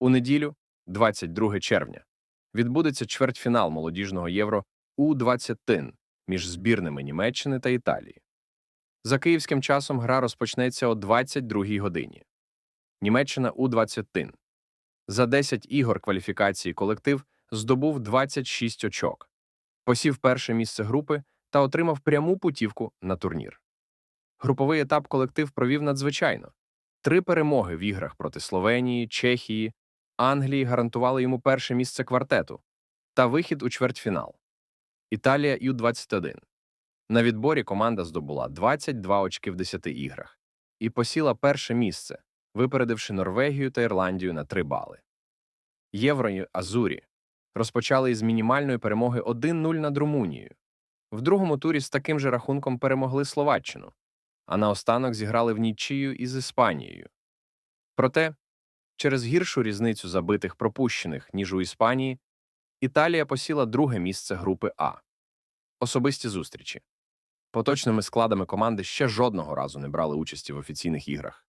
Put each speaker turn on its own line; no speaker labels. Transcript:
У неділю, 22 червня, відбудеться чвертьфінал молодіжного євро У-20 між збірними Німеччини та Італії. За київським часом гра розпочнеться о 22 годині. Німеччина У-20. За 10 ігор кваліфікації колектив здобув 26 очок, посів перше місце групи та отримав пряму путівку на турнір. Груповий етап колектив провів надзвичайно. Три перемоги в іграх проти Словенії, Чехії, Англії гарантували йому перше місце квартету та вихід у чвертьфінал. Італія Ю-21. На відборі команда здобула 22 очки в 10 іграх і посіла перше місце, випередивши Норвегію та Ірландію на 3 бали. Євро й Азурі розпочали із мінімальної перемоги 1-0 над Румунією. В другому турі з таким же рахунком перемогли Словаччину, а наостанок зіграли в нічию із Іспанією. Проте, через гіршу різницю забитих пропущених, ніж у Іспанії, Італія посіла друге місце групи А. Особисті зустрічі. Поточними складами команди ще жодного разу не брали участі в офіційних іграх.